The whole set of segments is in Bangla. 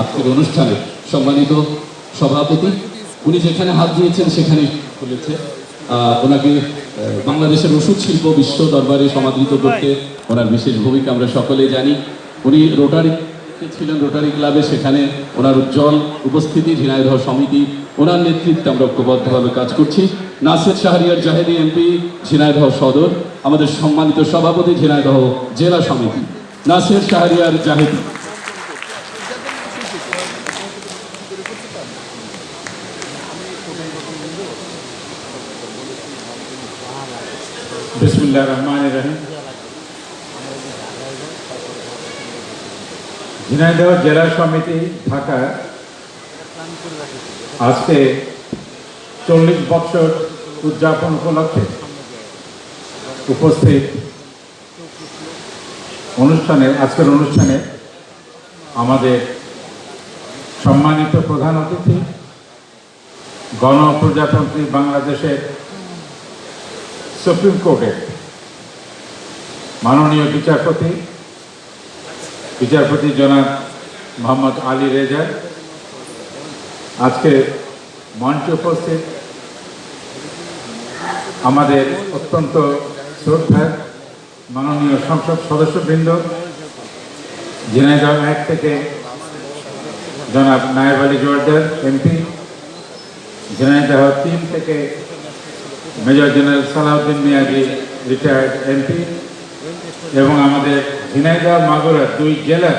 আজকের অনুষ্ঠানে সম্মানিত সভাপতি, উনি যেখানে হাত দিয়েছেন সেখানে খুলেছে ওনাকে বাংলাদেশের ওষুধ শিল্প বিশ্ব দরবারে সমাদৃত করতে ওনার বিশেষ ভূমিকা আমরা সকলে জানি। উনি রোটারি ছিলেন রোটারি ক্লাবে, সেখানে ওনার উজ্জ্বল উপস্থিতি, ঝিনাইদহ সমিতি, ওনার নেতৃত্বে আমরা ঐক্যবদ্ধভাবে কাজ করছি। নাসির শাহরিয়ার জাহেদি এমপি, ঝিনাইদহ সদর, আমাদের সম্মানিত সভাপতি, ঝিনাইদহ জেলা সমিতি। নাসির শাহরিয়ার জাহেদি। বিসমুল্লাহ রহমান রহিম। ঝিনাইদহ জেলা সমিতি, ঢাকা। আজকে চল্লিশ বছর উদযাপন উপলক্ষে উপস্থিত অনুষ্ঠানে, আজকের অনুষ্ঠানে আমাদের সম্মানিত প্রধান অতিথি, গণপ্রজাতন্ত্রী বাংলাদেশের সুপ্রিম কোর্টের মাননীয় বিচারপতি বিচারপতি জনাব মোহাম্মদ আলী রেজা আজকে মঞ্চে উপস্থিত আমাদের অত্যন্ত শ্রদ্ধার মাননীয় সংসদ সদস্যবৃন্দ ঝিনাইদহ এক থেকে জনাব নায়েব আলী জোয়ারদার এমপি ঝিনাইদহ তিন থেকে major general Salauddin Miazi retired MP এবং আমাদের ঝিনাইদহ মাগুরা দুই জেলার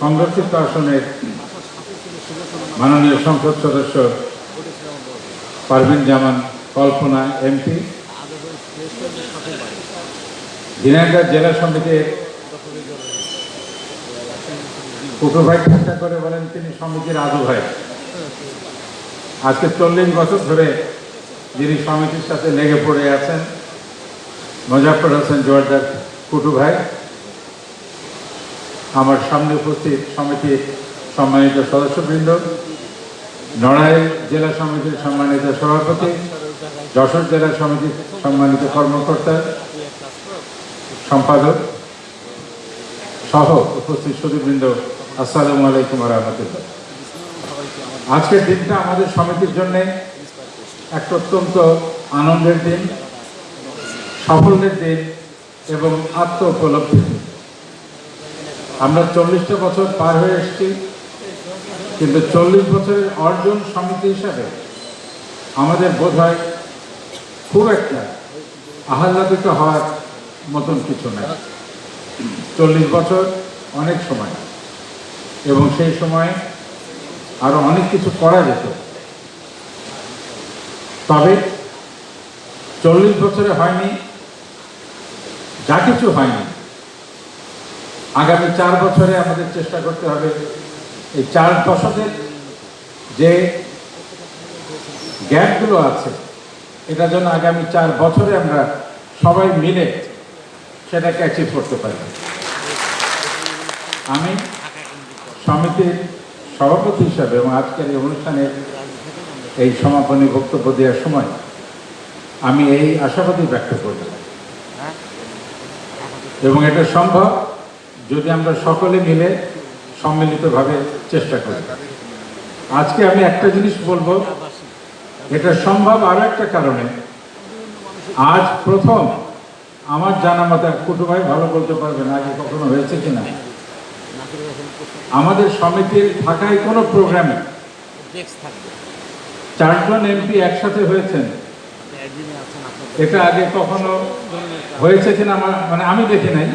সংরক্ষিত আসনের মাননীয় সংসদ সদস্য পারভিন জামান কল্পনা এমপি ঝিনাইদহ জেলা সমিতির কুটু ভাই করে বলেন, তিনি সমিতির আদু ভাই। আজকে চল্লিশ বছর ধরে যিনি সমিতির সাথে লেগে পড়ে আছেন মোজাফর হোসেন জোয়ারদার কুটু ভাই, আমার সামনে উপস্থিত সমিতির সম্মানিত সদস্যবৃন্দ নড়াই জেলা সমিতির সম্মানিত সভাপতি, যশোর জেলা সমিতির সম্মানিত কর্মকর্তা, সম্পাদক সহ উপস্থিত সুদীবৃন্দ আসসালামু আলাইকুম রহমতুল্লাহ। আজকের দিনটা আমাদের সমিতির জন্যে একটা অত্যন্ত আনন্দের দিন, সাফল্যের দিন এবং আত্ম উপলব্ধির দিন। আমরা চল্লিশটা বছর পার হয়ে এসেছি, কিন্তু চল্লিশ বছরের অর্জন সমিতি হিসাবে আমাদের বোধ হয় খুব একটা আহ্লাদিত হওয়ার মতন কিছু নেই। চল্লিশ বছর অনেক সময়, এবং সেই সময়ে আরও অনেক কিছু করা যেত। তবে চল্লিশ বছরে হয়নি, যা কিছু হয়নি। আগামী চার বছরে আমাদের চেষ্টা করতে হবে এই চার দশকের যে গ্যাপগুলো আছে, এটা যেন আগামী চার বছরে আমরা সবাই মিলে সেটাকে অ্যাচিভ করতে পারি। আমি সমিতির সভাপতি হিসাবে এবং আজকের এই অনুষ্ঠানের এই সমাপনী বক্তব্য দেওয়ার সময় আমি এই আশাবাদী ব্যক্ত করব। এবং এটা সম্ভব যদি আমরা সকলে মিলে সম্মিলিতভাবে চেষ্টা করি। আজকে আমি একটা জিনিস বলব, এটা সম্ভব আরও একটা কারণে। আজ প্রথম আমার জানা মতে কুটু ভাই ভালো বলতে পারবে না, আগে কখনো হয়েছে কিনা? আমাদের সমিতির থাকায় কোনো প্রোগ্রামে চারজন এমপি একসাথে হয়েছেন। এটা আগে কখনো হয়েছে কিনা আমার মানে আমি দেখি নাই।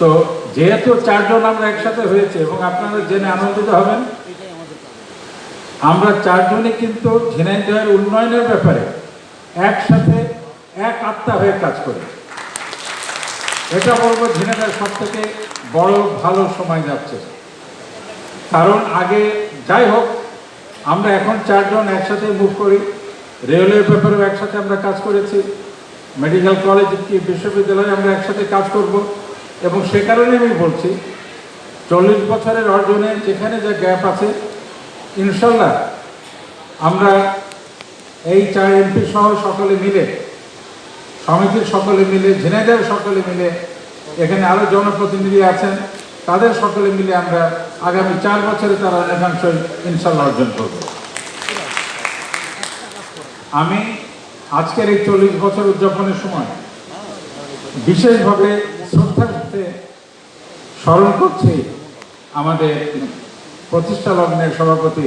তো যেহেতু চারজন আমরা একসাথে হয়েছে এবং আপনারা জেনে আনন্দিত হবেন, আমরা চারজনই কিন্তু ঝিনাইদহের উন্নয়নের ব্যাপারে একসাথে এক আত্মা হয়ে কাজ করি। এটা বলব ঝিনাইদহ সব থেকে বড় ভালো সময় যাচ্ছে। কারণ আগে যাই হোক আমরা এখন চারজন একসাথে মুভ করি। রেলওয়ের ব্যাপারেও একসাথে আমরা কাজ করেছি। মেডিকেল কলেজ কি বিশ্ববিদ্যালয়ে আমরা একসাথে কাজ করব। এবং সে কারণে আমি বলছি, চল্লিশ বছরের অর্জনে যেখানে যা গ্যাপ আছে, ইনশাল্লাহ আমরা এই চার এমপি সহ সকলে মিলে, সমিতির সকলে মিলে, ঝিনাইদহের সকলে মিলে, এখানে আরও জনপ্রতিনিধি আছেন। তাদের সকলে মিলে আমরা আগামী চার বছরে তারা অনেকাংশই ইনশাল্লাহ অর্জন করব। আমি আজকের এই চল্লিশ বছর উদযাপনের সময় বিশেষভাবে শ্রদ্ধার সাথে স্মরণ করছি আমাদের প্রতিষ্ঠা লগ্নের সভাপতি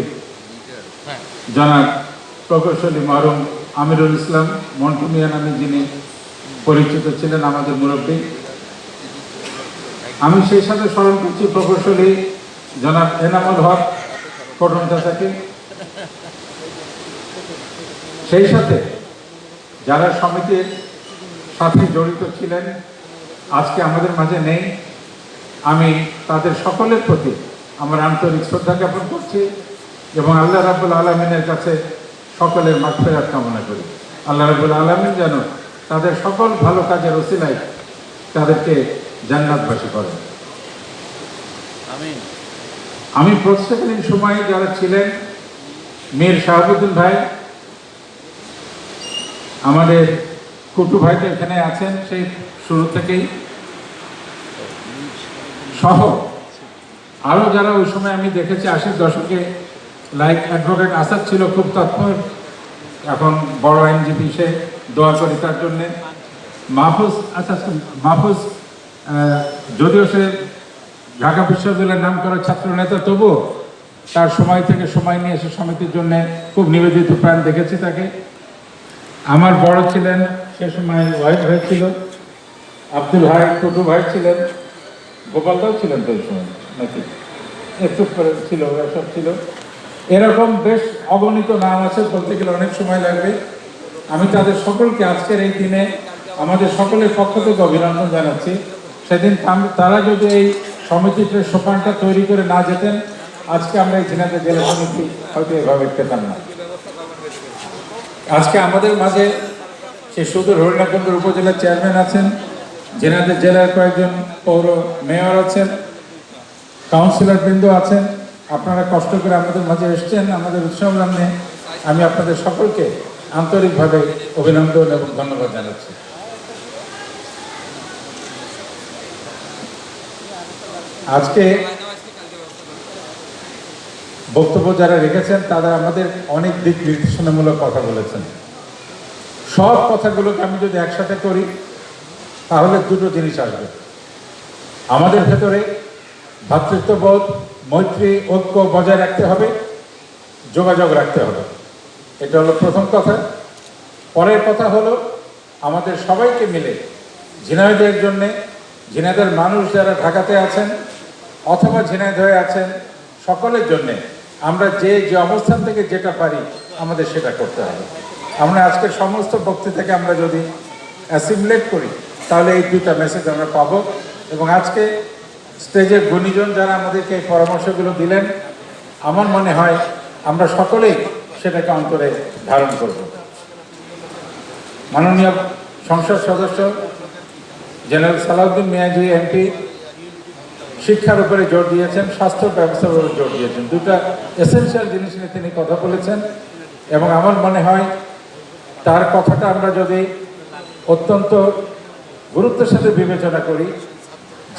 জনাব প্রকৌশলী মারুম আমিরুল ইসলাম, মন্টু মিয়া নামে যিনি পরিচিত ছিলেন আমাদের মুরব্বী। আমি সেই সাথে স্মরণ করছি প্রকৌশলী জনাব এনামুল হক কটন চাচাকে। সেই সাথে যারা সমিতির সাথে জড়িত ছিলেন, আজকে আমাদের মাঝে নেই, আমি তাদের সকলের প্রতি আমার আন্তরিক শ্রদ্ধা জ্ঞাপন করছি এবং আল্লাহ রাবুল আলমিনের কাছে সকলের মাগফেরাত কামনা করি। আল্লাহ রাবুল আলমিন যেন তাদের সকল ভালো কাজের ওসিলায় তাদেরকে জান্নাতবাসী করেন আমি প্রত্যেকদিন সময়ে যারা ছিলেন মীর শাহাবুদ্দিন ভাই আমাদের কুটু ভাই তো এখানে আছেন সেই শুরু থেকেই। সহ আরও যারা ওই সময় আমি দেখেছি আশির দশকে লাইক অ্যাডভোকেট আসাদ ছিল খুব তৎপর এখন বড় আইনজীবী সে দোয়া করি তার জন্যে। মাহফুজ আচ্ছা মাহফুজ আহ, যদিও সে ঢাকা বিশ্ববিদ্যালয়ের নাম করা ছাত্র নেতা, তবুও তার সময় থেকে সময় নিয়ে এসে সমিতির জন্য খুব নিবেদিত প্রাণ দেখেছি তাকে। আমার বড় ছিলেন, সে সময় ওয়াইফ ছিল, আব্দুল ভাই টুটু ভাই ছিলেন, গোপালদাও ছিলেন তো সময়, নাকি? একটু ছিল, ওরা সব ছিল। এরকম বেশ অগণিত নাম আছে, বলতে গেলে অনেক সময় লাগবে। আমি তাদের সকলকে আজকের এই দিনে আমাদের সকলের পক্ষ থেকে অভিনন্দন জানাচ্ছি। সেদিন তারা যদি এই সমিতিটার সোপানটা তৈরি করে না যেতেন, আজকে আমরা এই ঝিনাইদহ জেলা সমিতি হয়তো এভাবে পেতাম না। আজকে আমাদের মাঝে সে সুদূর হরিণাকুণ্ড উপজেলার চেয়ারম্যান আছেন জেনাদের জেলার কয়েকজন পৌর মেয়র আছেন, কাউন্সিলর বৃন্দ আছেন। আপনারা কষ্ট করে আমাদের মাঝে এসছেন, আমাদের উৎসব নামে আমি আপনাদের সকলকে আন্তরিকভাবে অভিনন্দন এবং ধন্যবাদ জানাচ্ছি। আজকে বক্তব্য যারা রেখেছেন, তারা আমাদের অনেক দিক নির্দেশনামূলক কথা বলেছেন। সব কথাগুলোকে আমি যদি একসাথে করি, তাহলে দুটো জিনিস আসবে। আমাদের ভেতরে ভ্রাতৃত্ববোধ মৈত্রী, ঐক্য বজায় রাখতে হবে, যোগাযোগ রাখতে হবে। এটা হলো প্রথম কথা। পরের কথা হলো, আমাদের সবাইকে মিলে ঝিনাইদের জন্যে ঝিনাইদের মানুষ যারা ঢাকাতে আছেন অথবা ঝিনাইদহে আছেন, সকলের জন্যে আমরা যে যে অবস্থান থেকে যেটা পারি, আমাদের সেটা করতে হবে। আমরা আজকের সমস্ত বক্তৃ থেকে আমরা যদি অ্যাসিমুলেট করি, তাহলে এই দুইটা মেসেজ আমরা পাবো এবং আজকে স্টেজের গুণীজন যারা আমাদেরকে এই পরামর্শগুলো দিলেন, আমার মনে হয় আমরা সকলেই সেটাকে অন্তরে ধারণ করব। মাননীয় সংসদ সদস্য জেনারেল সালাউদ্দিন মিয়াজি, এমপি শিক্ষার উপরে জোর দিয়েছেন স্বাস্থ্য ব্যবস্থার উপরে জোর দিয়েছেন। দুটা এসেনশিয়াল জিনিস নিয়ে তিনি কথা বলেছেন এবং আমার মনে হয় তার কথাটা আমরা যদি অত্যন্ত গুরুত্বের সাথে বিবেচনা করি,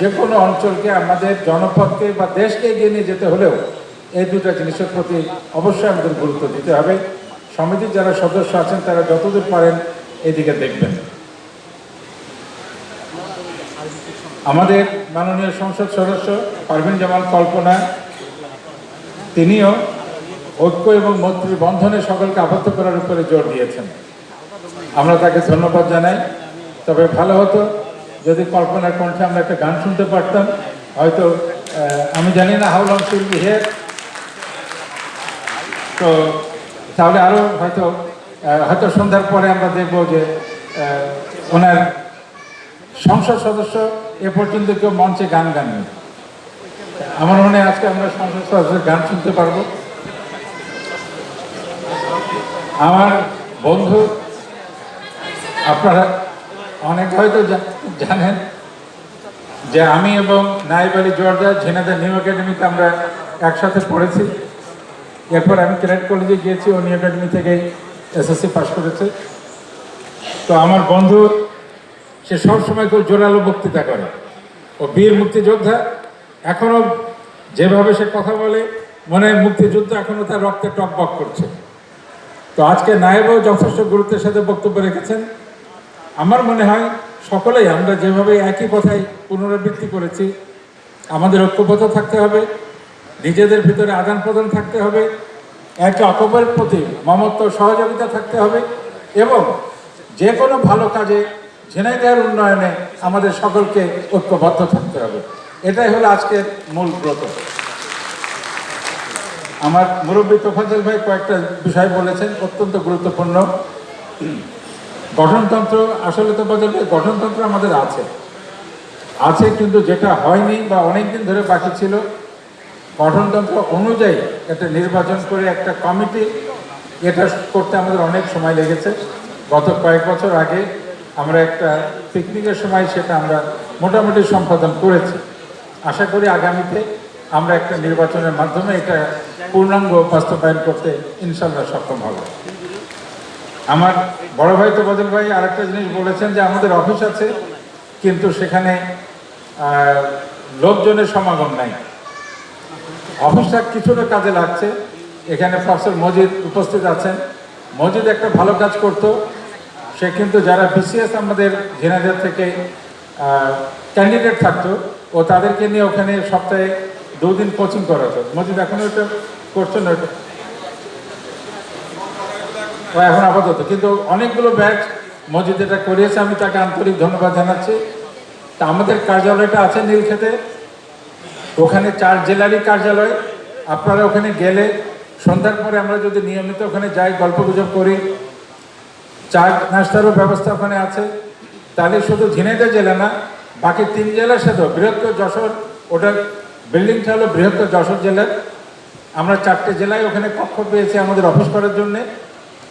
যে কোনো অঞ্চলকে আমাদের জনপদকে বা দেশকে এগিয়ে নিয়ে যেতে হলেও এই দুটো জিনিসের প্রতি অবশ্যই আমাদের গুরুত্ব দিতে হবে। সমিতির যারা সদস্য আছেন, তারা যতদূর পারেন এদিকে দেখবেন। আমাদের মাননীয় সংসদ সদস্য পারভিন জামাল কল্পনা, তিনিও ঐক্য এবং মৈত্রী বন্ধনে সকলকে আবদ্ধ করার উপরে জোর দিয়েছেন। আমরা তাকে ধন্যবাদ জানাই। তবে ভালো হতো যদি কল্পনার কণ্ঠে আমরা একটা গান শুনতে পারতাম। হয়তো আমি জানি না how long shall be here. তো তাহলে আরও হয়তো হয়তো সন্ধ্যার পরে আমরা দেখব যে ওনার সংসদ সদস্য এ পর্যন্ত কেউ মঞ্চে গান গাননি। আমার মনে হয় আজকে আমরা সংসদ গান শুনতে পারব। আমার বন্ধু, আপনারা অনেক হয়তো জানেন যে আমি এবং নাইব আলী জর্দা নিউ একাডেমিতে আমরা একসাথে পড়েছি। এরপর আমি ক্রেডিট কলেজে গিয়েছি, ও নিউ একাডেমি থেকে এসএসসি পাশ করেছে। তো আমার বন্ধু সে সবসময় খুব জোরালো বক্তৃতা করে। ও বীর মুক্তিযোদ্ধা এখনও যেভাবে সে কথা বলে, মনে হয় মুক্তিযুদ্ধ এখনও তার রক্তে টকবক করছে। তো আজকে নায়েবও যথেষ্ট গুরুত্বের সাথে বক্তব্য রেখেছেন। আমার মনে হয় সকলেই আমরা যেভাবে একই কথাই পুনরাবৃত্তি করেছি, আমাদের ঐক্যবদ্ধ থাকতে হবে, নিজেদের ভিতরে আদান প্রদান থাকতে হবে, একে অপরের প্রতি মমত্ব, সহযোগিতা থাকতে হবে এবং যে কোনো ভালো কাজে ঝিনাইদহের উন্নয়নে আমাদের সকলকে ঐক্যবদ্ধ থাকতে হবে। এটাই হলো আজকের মূল ব্রত। আমার মুরব্বী তোফাজল ভাই কয়েকটা বিষয় বলেছেন, অত্যন্ত গুরুত্বপূর্ণ। গঠনতন্ত্র, আসলে তো বদল গঠনতন্ত্র আমাদের আছে। আছে কিন্তু যেটা হয়নি বা অনেক দিন ধরে বাকি ছিল, গঠনতন্ত্র অনুযায়ী একটা নির্বাচন করে একটা কমিটি, এটা করতে আমাদের অনেক সময় লেগেছে। গত কয়েক বছর আগে আমরা একটা পিকনিকের সময় সেটা আমরা মোটামুটি সম্পাদন করেছি। আশা করি আগামীতে আমরা একটা নির্বাচনের মাধ্যমে এটা পূর্ণাঙ্গ বাস্তবায়ন করতে ইনশাল্লাহ সক্ষম হব। আমার বড় ভাই তো বদল ভাই আরেকটা জিনিস বলেছেন যে আমাদের অফিস আছে, কিন্তু সেখানে লোকজনের সমাগম নাই। অফিসটা কিছুটা কাজে লাগছে। এখানে প্রফেসর মজিদ উপস্থিত আছেন। মজিদ একটা ভালো কাজ করত। সে কিন্তু যারা বিসিএস আমাদের ঝিনাইদহ থেকে ক্যান্ডিডেট থাকতো, ও তাদেরকে নিয়ে ওখানে সপ্তাহে দুদিন কোচিং করাতো। মজিদ, এখন ওটা করছে না ওটা ও এখন আপাতত, কিন্তু অনেকগুলো ব্যাচ মসজিদ এটা করিয়েছে, আমি তাকে আন্তরিক ধন্যবাদ জানাচ্ছি। তা আমাদের কার্যালয়টা আছে নীলক্ষেতে। ওখানে চার জেলারই কার্যালয়। আপনারা ওখানে গেলে সন্ধ্যার পরে আমরা যদি নিয়মিত ওখানে যাই গল্প গুজব করি চা নাস্তারও ব্যবস্থা ওখানে আছে। তাহলে শুধু ঝিনাইদহ জেলা না, বাকি তিন জেলার সাথেও বৃহত্তর যশোর, ওটার বিল্ডিংটা হলো বৃহত্তর যশোর জেলার। আমরা চারটে জেলায় ওখানে কক্ষ পেয়েছি আমাদের অফিস করার জন্যে।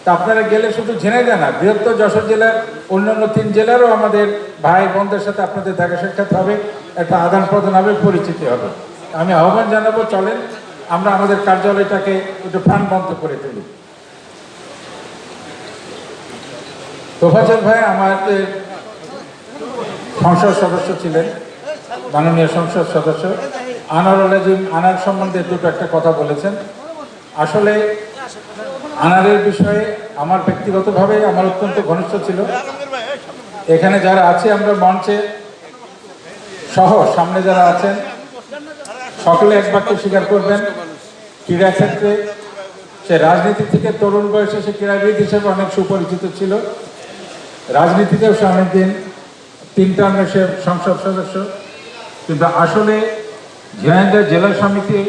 তা আপনারা গেলে শুধু ঝিনাইদহ না, বৃহত্তর যশোর জেলার অন্যান্য তিন জেলারও আমাদের ভাই বোনদের সাথে আপনাদের দেখা সাক্ষাৎ হবে, একটা আদান প্রদান হবে, পরিচিতি হবে। আমি আহ্বান জানাব, চলেন, আমরা আমাদের কার্যালয়টাকে একটু প্রাণবন্ত করে তুলি। তোফাজল ভাই আমাদের সংসদ সদস্য ছিলেন, মাননীয় সংসদ সদস্য আনারুল আজিম আনার সম্বন্ধে দুটো একটা কথা বলেছেন। আসলে আনারের বিষয়ে আমার ব্যক্তিগতভাবে আমার অত্যন্ত ঘনিষ্ঠ ছিল। এখানে যারা আছে, আমরা মঞ্চে সহ সামনে যারা আছেন, সকলে এক বাক্যে স্বীকার করবেন। ক্রীড়া ক্ষেত্রে সে রাজনীতি থেকে তরুণ বয়সে সে ক্রীড়াবিদ হিসেবে অনেক সুপরিচিত ছিল। রাজনীতিতেও সে অনেকদিন তিন টার্মে সে সংসদ সদস্য কিন্তু আসলে ঝিনাইদহ জেলা সমিতি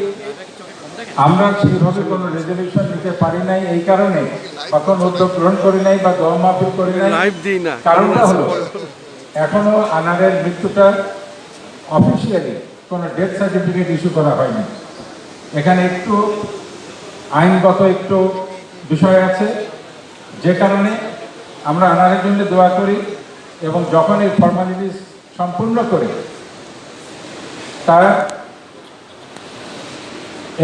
আমরা সেইভাবে কোনো রেজলিউশন নিতে পারি নাই এই কারণে বা কোনো উদ্যোগ গ্রহণ করি নাই বা দোয়া মাহফিল করি নাই। কারণটা হলো এখনও আনারের মৃত্যুটা অফিসিয়ালি কোনো ডেথ সার্টিফিকেট ইস্যু করা হয়নি। এখানে একটু আইনগত একটু বিষয় আছে যে কারণে আমরা আনারের জন্য দোয়া করি এবং যখন এই ফর্মালিটিস সম্পূর্ণ করি, তারা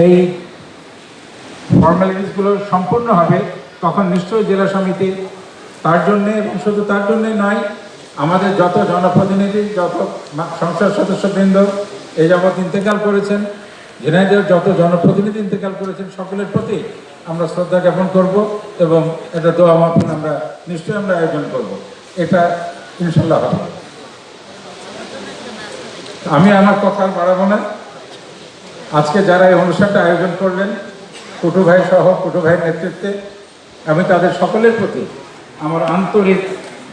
এই ফর্মালিটিসগুলো সম্পূর্ণ হবে, তখন নিশ্চয়ই জেলা সমিতি তার জন্যে এবং শুধু তার জন্যে নয়, আমাদের যত জনপ্রতিনিধি, যত সংসদ সদস্যবৃন্দ এই যাবৎ ইন্তেকাল করেছেন ঝিনাইদের যত জনপ্রতিনিধি ইন্তেকাল করেছেন সকলের প্রতি আমরা শ্রদ্ধা জ্ঞাপন করব এবং এটা দোয়া মাহফিল আমরা নিশ্চয়ই আমরা আয়োজন করব। এটা ইনশাল্লাহ হবে। আমি আমার কথা বাড়াবো না আজকে যারা এই অনুষ্ঠানটা আয়োজন করলেন, কুটু ভাই সহ কুটু ভাইয়ের নেতৃত্বে, আমি তাদের সকলের প্রতি আমার আন্তরিক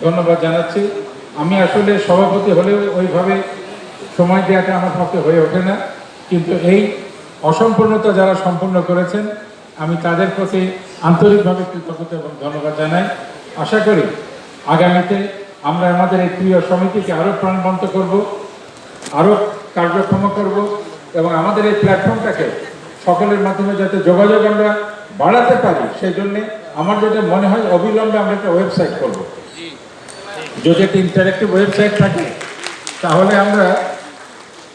ধন্যবাদ জানাচ্ছি। আমি আসলে সভাপতি হলেও ওইভাবে সময় দেওয়াটা আমার পক্ষে হয়ে ওঠে না। কিন্তু এই অসম্পূর্ণতা যারা সম্পূর্ণ করেছেন আমি তাদের প্রতি আন্তরিকভাবে কৃতজ্ঞতা এবং ধন্যবাদ জানাই। আশা করি আগামীতে আমরা আমাদের এই প্রিয় সমিতিকে আরও প্রাণবন্ত করব আরও কার্যক্ষম করব এবং আমাদের এই প্ল্যাটফর্মটাকে সকলের মাধ্যমে যাতে যোগাযোগ আমরা বাড়াতে পারি সেই জন্যে আমার যেটা মনে হয় অবিলম্বে আমরা একটা ওয়েবসাইট করব। যদি একটা ইন্টারেক্টিভ ওয়েবসাইট থাকে তাহলে আমরা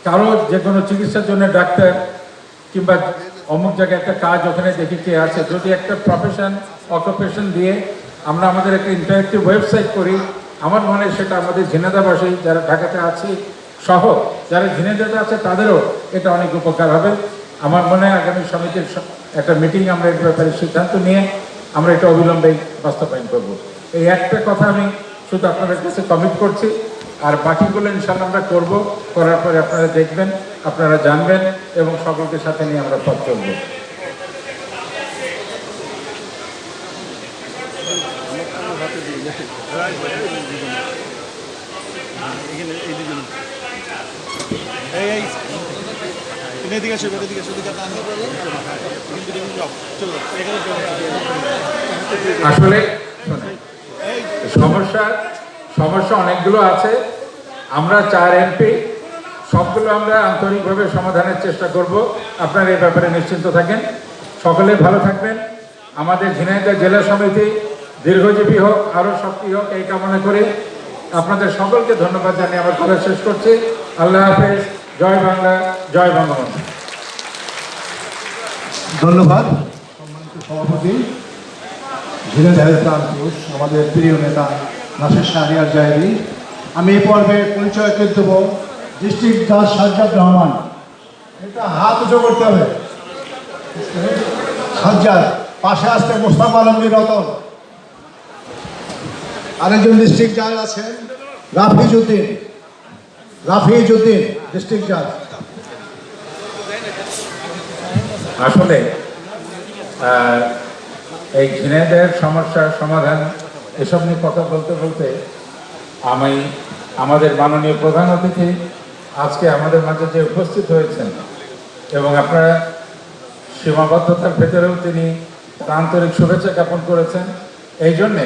কারও যে কোনো চিকিৎসার জন্য ডাক্তার কিংবা অমুক জায়গায় একটা কাজ ওখানে দেখি কে আছে, যদি একটা প্রফেশন অকুপেশন দিয়ে আমরা আমাদের একটা ইন্টারেক্টিভ ওয়েবসাইট করি, আমার মনে হয় সেটা আমাদের ঝিনাদাবাসী যারা ঢাকাতে আছে সহ, যারা ঝিনেদাতে আছে তাদেরও এটা অনেক উপকার হবে। আমার মনে হয় আগামী সমিতির একটা মিটিং আমরা এই ব্যাপারে সিদ্ধান্ত নিয়ে আমরা এটা অবিলম্বে বাস্তবায়ন করব। এই একটা কথা আমি শুধু আপনাদের কাছে কমিট করছি। আর বাকিগুলো ইনশাল্লাহ আমরা করব। করার পরে আপনারা দেখবেন, আপনারা জানবেন এবং সকলকে সাথে নিয়ে আমরা পথ চলবো। সমস্যা সমস্যা অনেকগুলো আছে। আমরা চার এমপি, সবগুলো আমরা আন্তরিকভাবে সমাধানের চেষ্টা করব। আপনারা এই ব্যাপারে নিশ্চিন্ত থাকেন। সকলে ভালো থাকবেন। আমাদের ঝিনাইদহ জেলা সমিতি দীর্ঘজীবী হোক, আরও সক্রিয় হোক, এই কামনা করে আপনাদের সকলকে ধন্যবাদ জানিয়ে আমার কথা শেষ করছি। আল্লাহ হাফেজ। জয় বাংলা, জয় বঙ্গবন্ধু ধন্যবাদ। সম্মানিত সভাপতি পুরুষ আমাদের প্রিয় নেতা নাসির শাহরিয়ার জাহেরি। আমি এই পর্বে পরিচয় করে দেব ডিস্ট্রিক্ট জাজ সাজ্জাদ রহমান। এটা হাত উঁচু করতে হবে। সাজ্জাদ, পাশে আসতে মোস্তাফা আলমগীর রতন। আরেকজন ডিস্ট্রিক্ট জাজ আছেন রাফিজ উদ্দিন রাফিজ উদ্দিন ডিস্ট্রিক্ট জাজ। আসলে এই ঝিনাইদহের সমস্যার সমাধান এসব নিয়ে কথা বলতে বলতে আমি আমাদের মাননীয় প্রধান অতিথি আজকে আমাদের মাঝে যে উপস্থিত হয়েছেন এবং আপনারা সীমাবদ্ধতার ভেতরেও তিনি তার আন্তরিক শুভেচ্ছা জ্ঞাপন করেছেন, এই জন্যে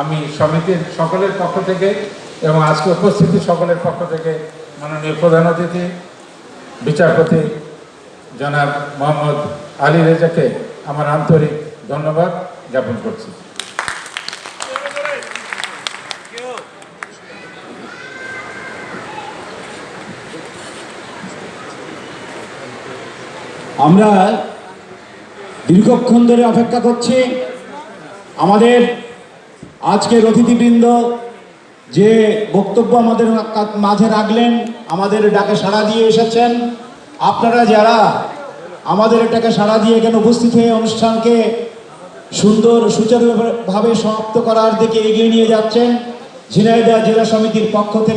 আমি সমিতির সকলের পক্ষ থেকে এবং আজকে উপস্থিতি সকলের পক্ষ থেকে মাননীয় প্রধান অতিথি, বিচারপতি জনাব মোহাম্মদ আলী রেজাকে আমার আন্তরিক ধন্যবাদ জ্ঞাপন করছি। আমরা দীর্ঘক্ষণ ধরে অপেক্ষা করছি আমাদের আজকের অতিথিবৃন্দ যে বক্তব্য আমাদের মাঝে রাখলেন, আমাদের ডাকে সাড়া দিয়ে এসেছেন। আপনারা যারা আমাদের এটাকে সাড়া দিয়ে এখানে উপস্থিত হয়ে অনুষ্ঠানকে সুন্দর সুচারুভাবে সমাপ্ত করার দিকে এগিয়ে নিয়ে যাচ্ছেন ঝিনাইদহ জেলা সমিতির পক্ষ থেকে